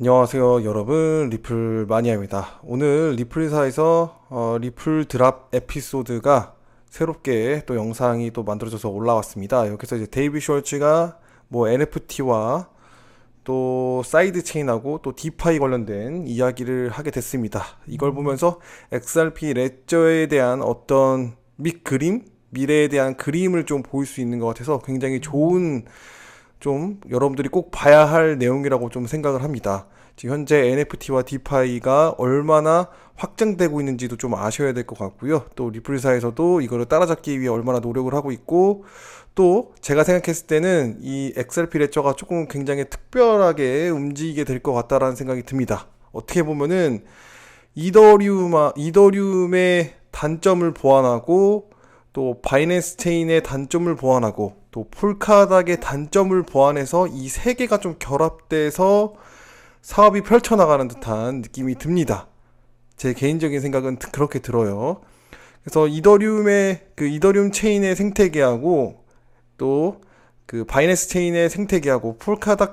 안녕하세요 여러분. 리플 마니아입니다. 오늘 리플사에서 어, 리플 드랍 에피소드가 새롭게 또 영상이 또 만들어져서 올라왔습니다. 여기서 이제 데이비 숄츠가 뭐 NFT와 또 사이드 체인하고 또 디파이 관련된 이야기를 하게 됐습니다. 이걸 보면서 XRP 레저에 대한 어떤 및 그림 미래에 대한 그림을 좀 보일 수 있는 것 같아서 굉장히 좋은 좀 여러분들이 꼭 봐야 할 내용이라고 좀 생각을 합니다. 지금 현재 NFT와 디파이가 얼마나 확장되고 있는지도 좀 아셔야 될 것 같고요. 또 리플사에서도 이거를 따라잡기 위해 얼마나 노력을 하고 있고 또 제가 생각했을 때는 이 XRP 레저가 조금 굉장히 특별하게 움직이게 될 것 같다라는 생각이 듭니다. 어떻게 보면은 이더리움 이더리움의 단점을 보완하고 또 바이낸스 체인의 단점을 보완하고 또 폴카닥의 단점을 보완해서 이 세 개가 좀 결합돼서 사업이 펼쳐나가는 듯한 느낌이 듭니다. 제 개인적인 생각은 그렇게 들어요. 그래서 이더리움의 그 이더리움 체인의 생태계하고 또 그 바이낸스 체인의 생태계하고 폴카닥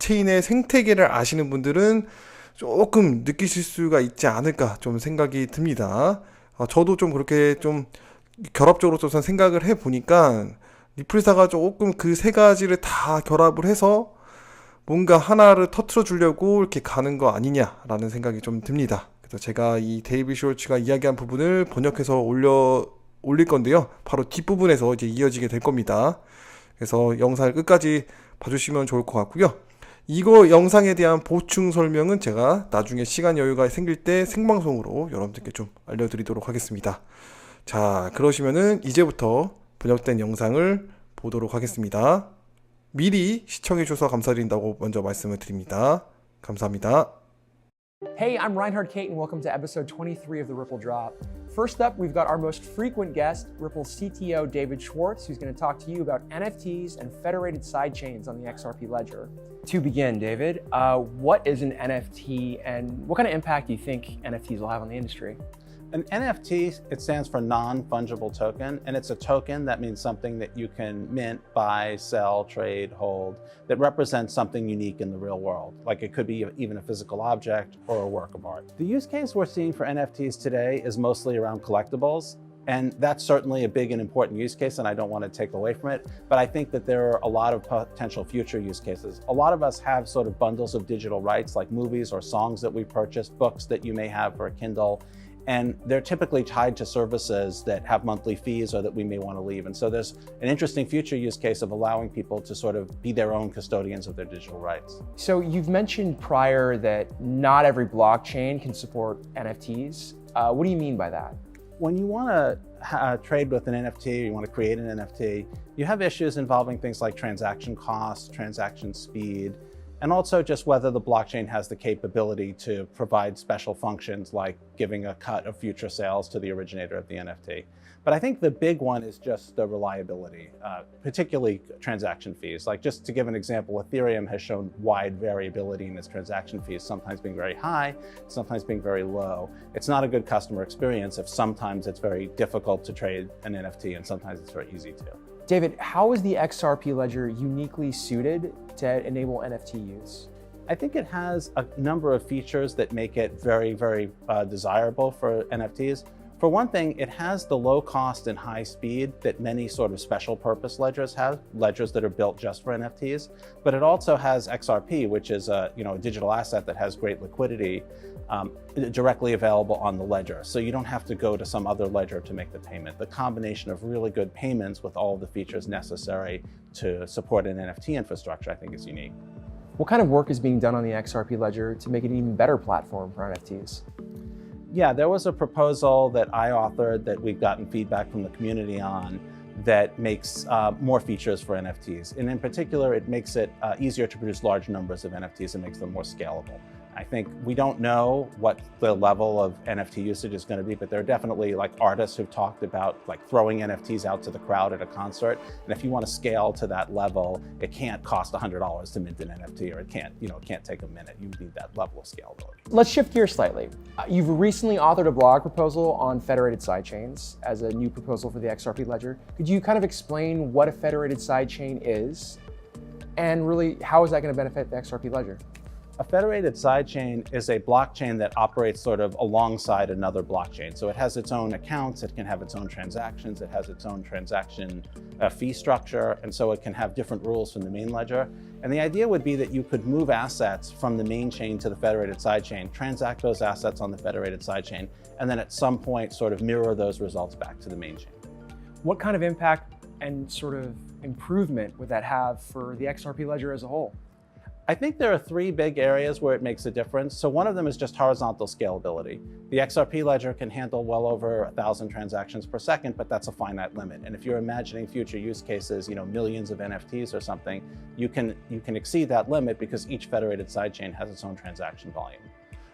체인의 생태계를 아시는 분들은 조금 느끼실 수가 있지 않을까 좀 생각이 듭니다. 어, 저도 좀 그렇게 좀 결합적으로 좀 생각을 해 보니까 리플사가 조금 그 세 가지를 다 결합을 해서 뭔가 하나를 터트려 주려고 이렇게 가는 거 아니냐라는 생각이 좀 듭니다. 그래서 제가 이 데이비 숄츠가 이야기한 부분을 번역해서 올려 올릴 건데요. 바로 뒷부분에서 이제 이어지게 될 겁니다. 그래서 영상을 끝까지 봐주시면 좋을 것 같고요. 이거 영상에 대한 보충 설명은 제가 나중에 시간 여유가 생길 때 생방송으로 여러분들께 좀 알려드리도록 하겠습니다. 자, 그러시면은 이제부터 번역된 영상을 보도록 하겠습니다. 미리 시청해 주셔서 감사드린다고 먼저 말씀을 드립니다. 감사합니다. Hey, I'm Reinhard Kate, and welcome to episode 23 of the Ripple Drop. First up, we've got our most frequent guest, Ripple's CTO David Schwartz, who's going to talk to you about NFTs and federated sidechains on the XRP ledger. To begin, David, uh, what is an NFT and what kind of impact do you think NFTs will have on the industry? An NFT, it stands for non-fungible token, and it's a token that means something that you can mint, buy, sell, trade, hold, that represents something unique in the real world. Like it could be even a physical object or a work of art. The use case we're seeing for NFTs today is mostly around collectibles. And that's certainly a big and important use case, and I don't want to take away from it. But I think that there are a lot of potential future use cases. A lot of us have sort of bundles of digital rights, like movies or songs that we purchased, books that you may have for a Kindle and they're typically tied to services that have monthly fees or that we may want to leave. And so there's an interesting future use case of allowing people to sort of be their own custodians of their digital rights. So you've mentioned prior that not every blockchain can support NFTs. Uh, what do you mean by that? When you want to uh, trade with an NFT, or you want to create an NFT, you have issues involving things like transaction costs, transaction speed, and also just whether the blockchain has the capability to provide special functions like giving a cut of future sales to the originator of the NFT. But I think the big one is just the reliability, uh, particularly transaction fees. Like just to give an example, Ethereum has shown wide variability in its transaction fees, sometimes being very high, sometimes being very low. It's not a good customer experience if sometimes it's very difficult to trade an NFT and sometimes it's very easy to. David, how is the XRP ledger uniquely suited to enable NFT use? I think it has a number of features that make it very, very uh, desirable for NFTs. For one thing, it has the low cost and high speed that many sort of special purpose ledgers have, ledgers that are built just for NFTs. But it also has XRP, which is a, you know, a digital asset that has great liquidity um, directly available on the ledger. So you don't have to go to some other ledger to make the payment. The combination of really good payments with all the features necessary to support an NFT infrastructure, I think is unique. What kind of work is being done on the XRP ledger to make it an even better platform for NFTs? Yeah, there was a proposal that I authored that we've gotten feedback from the community on that makes uh, more features for NFTs. And in particular, it makes it uh, easier to produce large numbers of NFTs and makes them more scalable. I think we don't know what the level of NFT usage is going to be, but there are definitely like artists who've talked about like throwing NFTs out to the crowd at a concert. And if you want to scale to that level, it can't cost $100 to mint an NFT or it can't, you know, it can't take a minute. You need that level of scalability. Let's shift gears slightly. Uh, you've recently authored a blog proposal on federated sidechains as a new proposal for the XRP ledger. Could you kind of explain what a federated sidechain is and really how is that going to benefit the XRP ledger? A federated sidechain is a blockchain that operates sort of alongside another blockchain. So it has its own accounts, it can have its own transactions, it has its own transaction uh, fee structure, and so it can have different rules from the main ledger. And the idea would be that you could move assets from the main chain to the federated sidechain, transact those assets on the federated sidechain, and then at some point sort of mirror those results back to the main chain. What kind of impact and sort of improvement would that have for the XRP ledger as a whole? I think there are three big areas where it makes a difference. So one of them is just horizontal scalability. The XRP ledger can handle well over a thousand transactions per second, but that's a finite limit. And if you're imagining future use cases, you know, millions of NFTs or something, you can you can exceed that limit because each federated sidechain has its own transaction volume.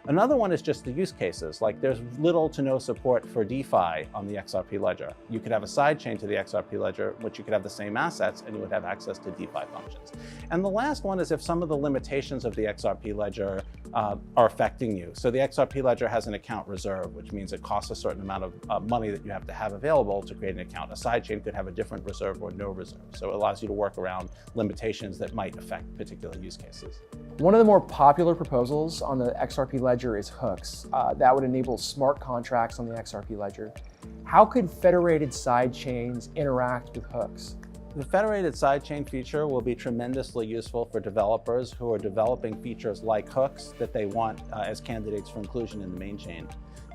Another one is just the use cases. Like there's little to no support for DeFi on the XRP ledger. You could have a sidechain to the XRP ledger, which you could have the same assets and you would have access to DeFi functions. And the last one is if some of the limitations of the XRP ledger uh, are affecting you. So the XRP ledger has an account reserve, which means it costs a certain amount of uh, money that you have to have available to create an account. A sidechain could have a different reserve or no reserve. So it allows you to work around limitations that might affect particular use cases. One of the more popular proposals on the XRP ledger is hooks. Uh, that would enable smart contracts on the XRP ledger. How could federated sidechains interact with hooks? The federated sidechain feature will be tremendously useful for developers who are developing features like hooks that they want uh, as candidates for inclusion in the main chain.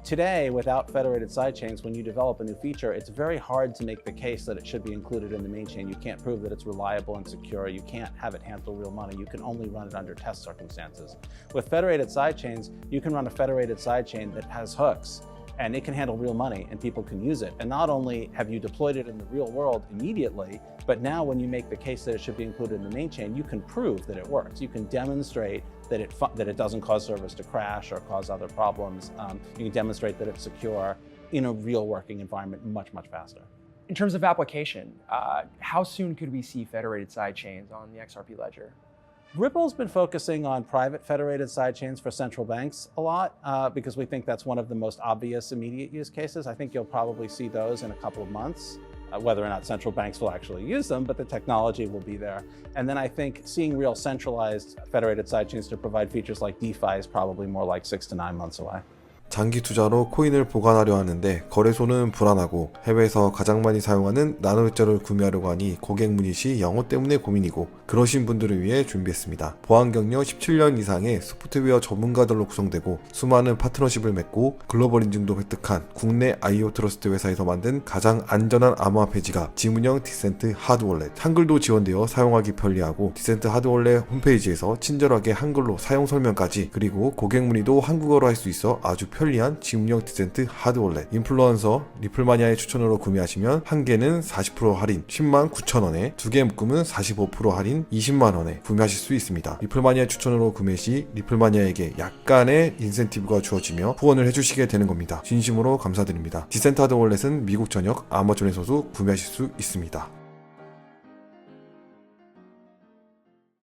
Today, without federated sidechains, when you develop a new feature, it's very hard to make the case that it should be included in the main chain. You can't prove that it's reliable and secure. You can't have it handle real money. You can only run it under test circumstances. With federated sidechains, you can run a federated sidechain that has hooks and it can handle real money and people can use it. And not only have you deployed it in the real world immediately, but now when you make the case that it should be included in the main chain, you can prove that it works. You can demonstrate that it, that it doesn't cause service to crash or cause other problems. Um, you can demonstrate that it's secure in a real working environment much, much faster. In terms of application, uh, how soon could we see federated sidechains on the XRP ledger? Ripple's been focusing on private federated sidechains for central banks a lot uh, because we think that's one of the most obvious immediate use cases. I think you'll probably see those in a couple of months, uh, whether or not central banks will actually use them, but the technology will be there. And then I think seeing real centralized federated sidechains to provide features like DeFi is probably more like six to nine months away. 장기 투자로 코인을 보관하려 하는데 거래소는 불안하고 해외에서 가장 많이 사용하는 나노이자를 구매하려고 하니 고객 문의 시 영어 때문에 고민이고 그러신 분들을 위해 준비했습니다. 보안 경력 17년 이상의 소프트웨어 전문가들로 구성되고 수많은 파트너십을 맺고 글로벌 인증도 획득한 국내 아이오 트러스트 회사에서 만든 가장 안전한 암호화폐 지갑 지문형 디센트 하드월렛 한글도 지원되어 사용하기 편리하고 디센트 하드월렛 홈페이지에서 친절하게 한글로 사용 설명까지 그리고 고객 문의도 한국어로 할 수 있어 아주 편리 한 지문형 디센트 하드월렛 인플루언서 리플마니아의 추천으로 구매하시면 한 개는 40% 할인 10만 9천 원에 두 개 묶으면 45% 할인 20만 원에 구매하실 수 있습니다. 리플마니아 추천으로 구매 시 리플마니아에게 약간의 인센티브가 주어지며 후원을 해주시게 되는 겁니다. 진심으로 감사드립니다. 디센트 하드월렛은 미국 전역 아마존에서도 구매하실 수 있습니다.